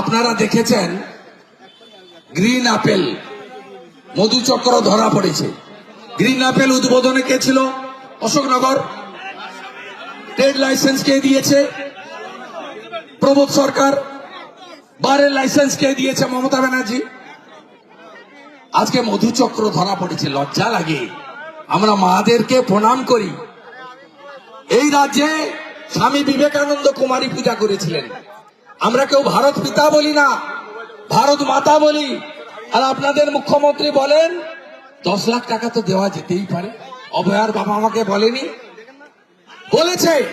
আপনারা দেখেছেন green apple মধুচক্র ধরা পড়েছে। গ্রিন আপেল উদ্বোধনে কে ছিল? অশোকনগর। ট্রেড লাইসেন্স কে দিয়েছে? প্রবোধ সরকার। বারের লাইসেন্স কে দিয়েছে মমতা ব্যানার্জি? আজকে মধুচক্র ধরা পড়েছে, লজ্জা লাগে। আমরা মাদেরকে প্রণাম করি। এই রাজ্যে স্বামী বিবেকানন্দ কুমারী পূজা করেছিলেন। আমরা কেউ ভারত পিতা বলি না, ভারত মাতা বলি। আর আপনাদের মুখ্যমন্ত্রী বলেন, দশ লাখ টাকা তো দেওয়া যেতেই পারে। অভয়ার বাবা আমাকে বলেনি। বলেছে,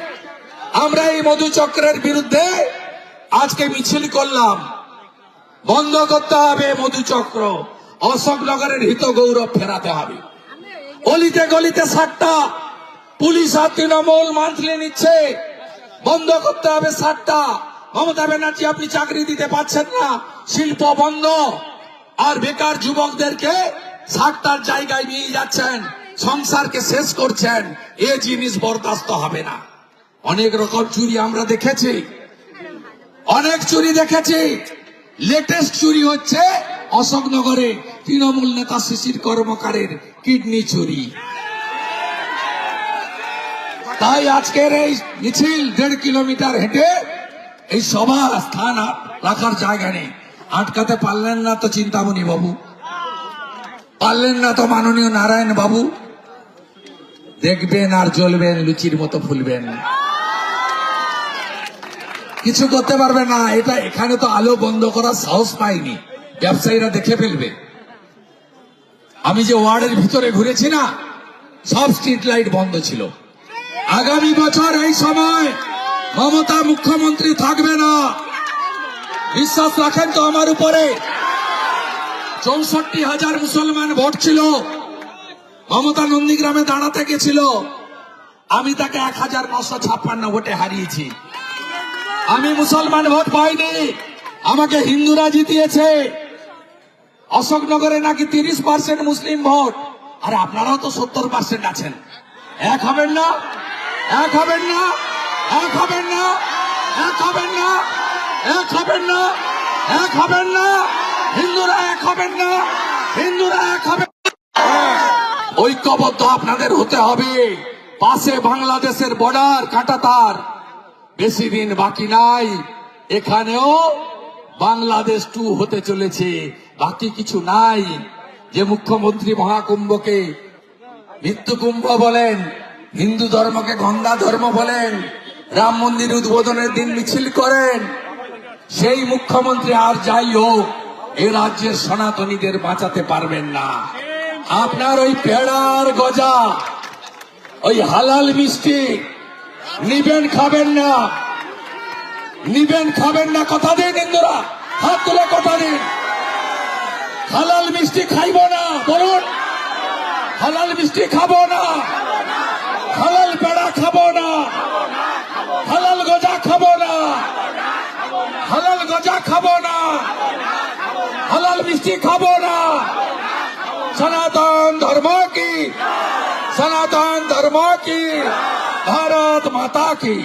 আমরা এই মধুচক্রের বিরুদ্ধে আজকে মিছিল করলাম। বন্ধ করতে হবে মধুচক্র। অশোকনগরের হিত গৌরব ফেরাতে হবে। অলিতে গলিতে সাতটা। পুলিশ আর তৃণমূল মান্থলি নিচ্ছে। বন্ধ করতে হবে সাতটা। মমতা ব্যানার্জি, আপনি চাকরি দিতে পারছেন না। শিল্প বন্ধ। আর বেকার যুবকদেরকে সাতটার জায়গায় নিয়ে যাচ্ছেন, সংসারকে শেষ করছেন। এ জিনিস বরদাস্ত হবে না। অনেক রকম চুরি আমরা দেখেছি। অনেক চুরি দেখেছি। লেটেস্ট চুরি হচ্ছে অশোকনগরে তৃণমূল নেতা শিশির কর্মকারের কিডনি চুরি। তাই আজকের এই মিছিল দেড় কিলোমিটার হেঁটে এই সভা স্থান রাখার জায়গা নেই। আটকাতে পারলেন না তো চিন্তামণি বাবু। পারলেন না তো মাননীয় নারায়ণ বাবু। দেখবেন আর জ্বলবেন, লুচির মতো ফুলবেন। কিছু করতে পারবে না, এটা এখানে তো আলো বন্ধ করার সাহস পাইনি। ব্যবসায়ীরা দেখে ফেলবে। আমি যে ওয়ার্ডের ভিতরে ঘুরেছি না, সব স্ট্রিট লাইট বন্ধ ছিল। আগামী বছর এই সময় মমতা মুখ্যমন্ত্রী থাকবে না। বিশ্বাস রাখেন তো আমার উপরে। চৌষট্টি হাজার মুসলমান ভোট ছিল। মমতা নন্দীগ্রামে দাঁড়াতে গেছিল। আমি তাকে এক হাজার নশো ছাপ্পান্ন ভোটে হারিয়েছি। আমি মুসলমান ভোট পাইনি। আমাকে হিন্দুরা জিতিয়েছে। অশোকনগরে নাকি তিরিশ পার্সেন্ট মুসলিম ভোট। আর আপনারাও তো সত্তর পার্সেন্ট আছেন। এক হবেন না? এক হবেন না? এক হবেন না, এক হবেন না, এক হবেন না, এক হবেন না, হিন্দুরা এক হবেন না, হিন্দুরা এক হবেন ঐক্যবদ্ধ আপনাদের হতে হবে। পাশে বাংলাদেশের বর্ডার, কাঁটাতার। বেশি দিন বাকি নাই, এখানেও বাংলাদেশ টু হতে চলেছে, বাকি কিছু নাই। যে মুখ্যমন্ত্রী মহাকুম্ভকে মৃত্যু কুম্ভ বলেন, হিন্দু ধর্মকে গঙ্গা ধর্ম বলেন রাম মন্দির উদ্বোধনের দিন মিছিল করেন। সেই মুখ্যমন্ত্রী আর যাই হোক, এ রাজ্যের সনাতনীদের বাঁচাতে পারবেন না। আপনার ওই পেড়ার গজা, ওই হালাল মিষ্টি, নিবেন খাবেন না। নিবেন খাবেন না, কথা দিন ইন্দুরা, হাত তুলে কথা দিন। হালাল মিষ্টি খাইব না, বলুন। হালাল মিষ্টি খাব না। হালাল পেড়া খাব না হালাল গজা খাব না হালাল গজা খাব না। হালাল মিষ্টি খাব না। সনাতন ধর্ম কি? সনাতন ধর্ম কি? ভারত মাতা কি?